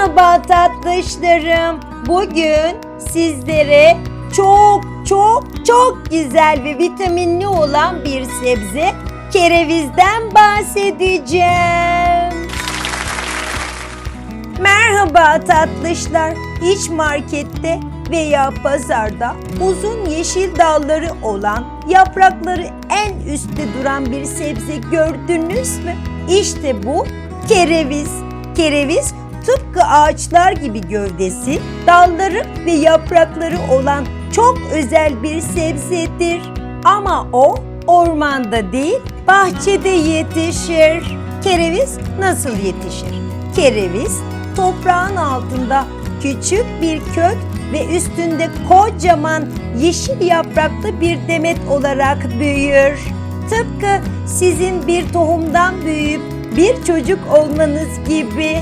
Merhaba tatlışlarım. Bugün sizlere çok çok çok güzel ve vitaminli olan bir sebze kerevizden bahsedeceğim. Merhaba tatlışlar. Hiç markette veya pazarda uzun yeşil dalları olan, yaprakları en üstte duran bir sebze gördünüz mü? İşte bu kereviz. Kereviz tıpkı ağaçlar gibi gövdesi, dalları ve yaprakları olan çok özel bir sebzedir. Ama o ormanda değil, bahçede yetişir. Kereviz nasıl yetişir? Kereviz toprağın altında küçük bir kök ve üstünde kocaman yeşil yapraklı bir demet olarak büyür. Tıpkı sizin bir tohumdan büyüyüp bir çocuk olmanız gibi.